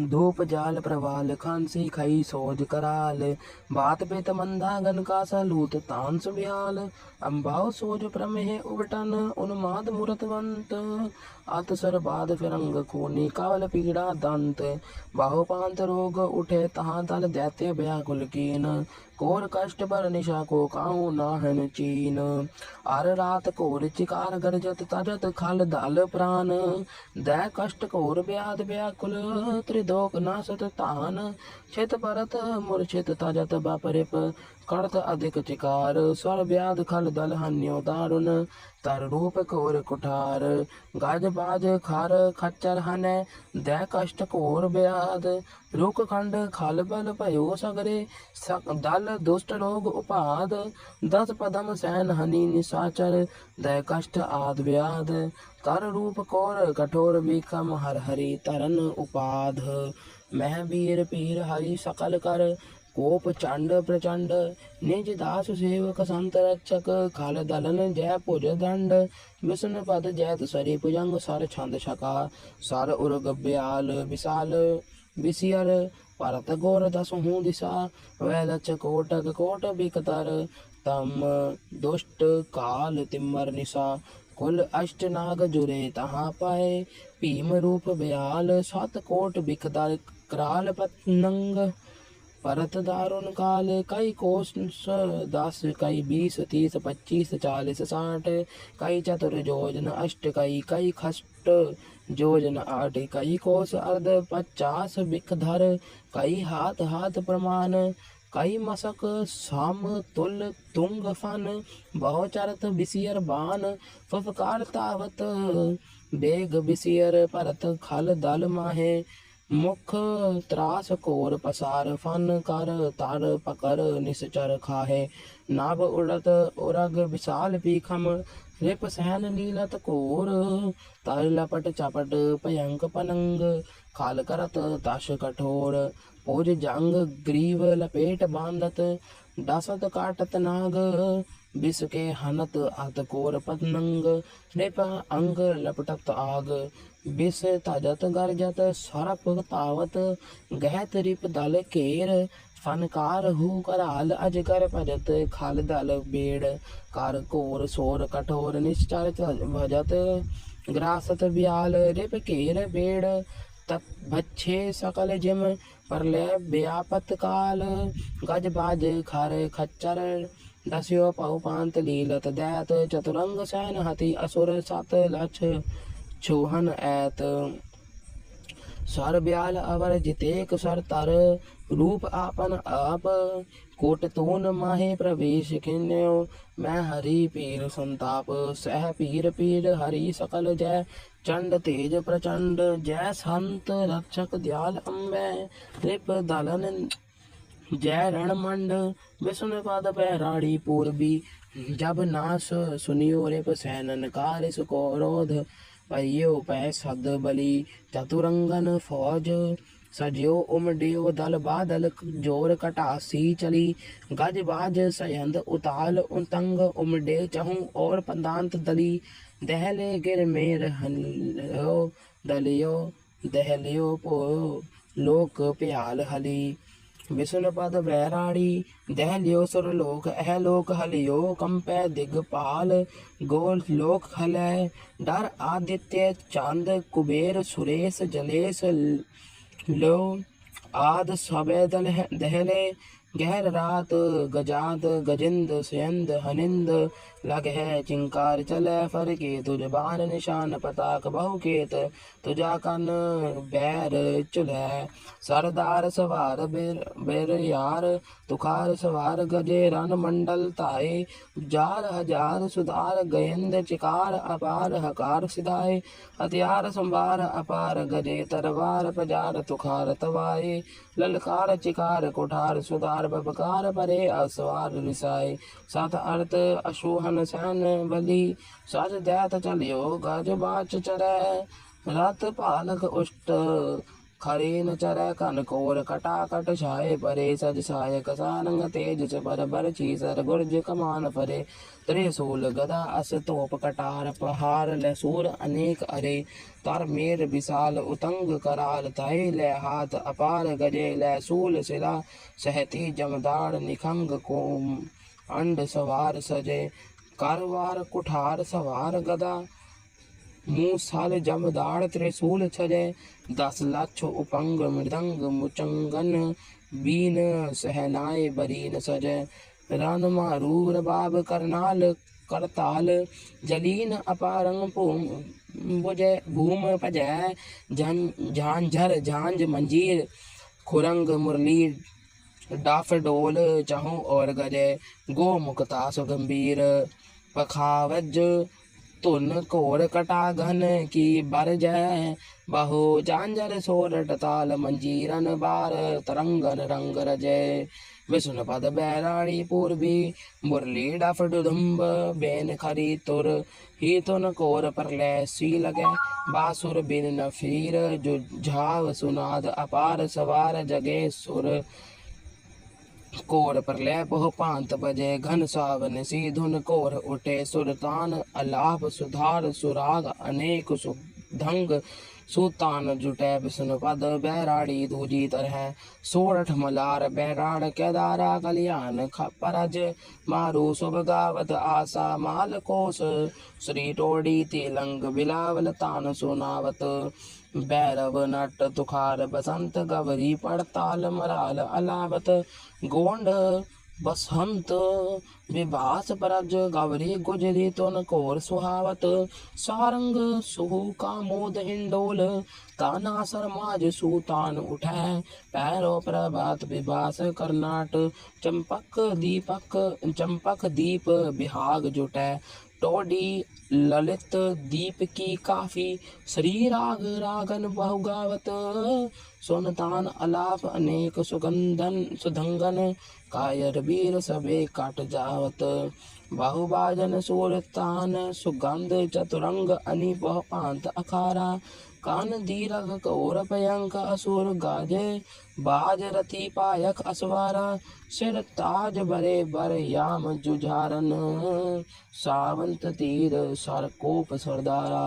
धूप जाल प्रवाल खांसी खई सोज कराल बात पेत मंदा गन का सलूत तांस बिहाल अम्बाओ सोज प्रमेह उबटन उन्माद मूर्तवंत अत सरबाद फिरंग खूनी कावल पीड़ा दंत बाहु पांत रोग उठे तहाँ दल दैत्य व्याकुल कीन कोर कष्ट पर निशा को काहू नाहन चीन आर रात कोर चिकार गरजत तजत खल दल प्राण दै कष्ट कोर व्याध व्याकुल त्रिदोक नासत तान छित परत मूर्छित तजत बपरिप कड़त अधिक चिकार, स्वर व्याध खल दल हन्यो दारुण। तर रूप कोर कुठार, गज बाज खर खच्चर हने, दै कष्ट कोर व्याध रुक खंड खल बल भयो सगरे दल दुष्ट रोग उपाद दस पदम सैन हनि निशाचर, दै कष्ट आद व्याध कर रूप कोर कठोर विक्रम हर हरि तरन उपाध। मह वीर पीर हरि सकल कर कोप चंड प्रचंड निज दास सेवक संत रक्षक खल दलन जय भुज दंड विष्णु पद जैत सरि भुजंग सर छंद छका सर उर्ग ब्याल विशाल, विसियर परत गोर दसहु दिशा वैलच कोटक कोट बिकतर तम दुष्ट काल तिम्मर निशा कुल अष्ट नाग जुरे तहाँ पाए भीम रूप ब्याल सत कोट बिकदर कराल पतनंग परत दारुण काल कई कोष दस, कई बीस, तीस, पच्चीस, चालीस, साठ, कई चतुर योजन अष्ट, कई कई खष्ट योजन आठ, कई कोष अर्ध, पचास बिकधर कई हाथ हाथ प्रमाण, कई मसक, साम, तुल, तुंग, फन बहुचरत बिसियर, बान, फफकार, तावत, बेग, बिसियर, परत, खल, दल, माहे मुख त्रास कोर पसार फन कर तार पकर निश्चर खाहे नाभ उड़त उरग विशाल पीखम रिप सहन नीलत कोर तर लपट चपट भयंक पनंग खाल करत दश कठोर पुज जंग ग्रीव लपेट बांधत डसत काटत नाग बिस के हनत अत कोर पतनंग नृप अंग लपटत आग बिस तजत गरजत सरप तावत गहत रिप दल केर, फनकार हु कराल अजगर भजत, खल दल बेड़, कर कोर सोर कठोर निश्चर भजत, ग्रासत ब्याल रिप केर बेड़, तप बच्छे सकल जिम प्रलय व्यापत काल, गज बाज खर खच्चर, दस्यो पहुपांत लीलत दैत, चतुरंग सैन हति असुर सत लक्ष छुहन ऐत स्वर ब्याल अवर जितेक सर तर रूप आपन आप कोट तोन माहे प्रवेश किन्यो मैं हरि पीर संताप सह पीर पीर हरि सकल जय चंड तेज प्रचंड जय संत रक्षक दयाल अम्बे रिप दलन जय रणमंड विष्णु पद पैराड़ी पूर्वी जब नास सुनियो रिप सैनन कार सुको रोध पयो पै सद बली चतुरंगन फौज। सजो उमडियो दल बादल ज़ोर कटासी चली। गज बाज सयंद उताल उतंग उमडे चहु और पदांत दली। दहले गिर मेर हलियो दलियो, दहलियो पो, लोक प्याल हली। विष्णु पद वैराड़ी दहलियो सुर लोक अह लोक हलियो कंपै दिगपाल गोल लोक हलय डर आदित्य, चाँद, कुबेर, सुरेश, जलेश, लो, आद, सबे दल दहले, गहर रात गजाद गजिंद सुयंद, हनिंद लग है चिंकार चले फर के, तुझ बार निशान पताक बहु केत तुझा कन बैर चुलह सरदार सवार बेर बेर यार तुखार सवार गजे रन मंडल ताए। जार हज़ार सुधार गयंद चिकार, अपार हकार सिधाए। हथियार संभार अपार गजे तरवार, पजार तुखार तवाए। ललकार चिकार, कुठार सुधार, बबकार परे, असवार रिसाए। सात अर्थ अशोहन सैन बली। सज दैत चलियो गज बाच चरै रथ पालक उष्ट खरे न चर कन कोर कटाकट छाए परे। सज सायक सारंग तेज च पर बर सर गुर्ज कमान परे त्रिशूल गदा अस तोप कटार पहार लसूर अनेक अरे। तर मेर विशाल उतंग कराल तय ले हाथ अपार गजे ले सूल सिला। सहती जमदार निखंग को अंड सवार सजे। कारवार कुठार सवार गदा। मूसाल जमदार त्रिशूल छजे। दस लक्ष उपंग मृदंग मुचंगन। बीन सहनाए बरीन सजे। रन मारूर बाब करनाल करताल। जलीन अपारंग भूम बुजय भूम पजय झांझर झांझ मंजीर। खुरंग मुरली डफ डोल चहु और गजय गोमुखतास सुगंभीर पखावज तुन कोर कटा घन की बर जय। बहु जांजर सोरट ताल मंजीरन बार, तरंगन रंग रजय विष्णु पद बैराणी पूर्वी, मुरली डफ डुदुम्ब बेन खरी तुर। ही तुन कोर पर सी लगे, बासुर बिन नफीर जुझाव सुनाद अपार सवार जगे सुर कोर पर लय बहु पांत बजे। घन सावन सी धुन कोर उठे सुरतान। अलाप सुधार सुराग अनेक सुधंग। सुतान जुटे विष्णु पद बैराड़ी दूजी तरह। सोरठ मलार बैराड़ केदारा कल्याण परज मारू शुभ गावत आशा माल कोस श्री टोड़ी तिलंग बिलावल तान सुनावत। भैरव नट तुखार बसंत गवरी पड़ताल मराल अलावत। गोंड बसंत विभास परज गवरी गुजरी तुन कोर सुहावत। सारंग सुहु कामोद हिंडोल ताना सरमाज सुतान उठै। पैरो प्रभात विभास करनाट, चंपक दीपक, चंपक दीप बिहाग जुटे। टोडी ललित दीप की काफ़ी, श्री राग रागन बहुगावत सुनतान अलाप अनेक सुगंधन सुधंगन, कायर वीर सबे काट जावत बाहुबाजन सूरतान, सुगंध चतुरंग अनिप पांत अखारा। कान दीरघ कौर पयंक असुर गाजे। बाज रथी पायक असवारा। सिर ताज बरे बर याम जुझारन। सावंत तीर सर कोप सरदारा।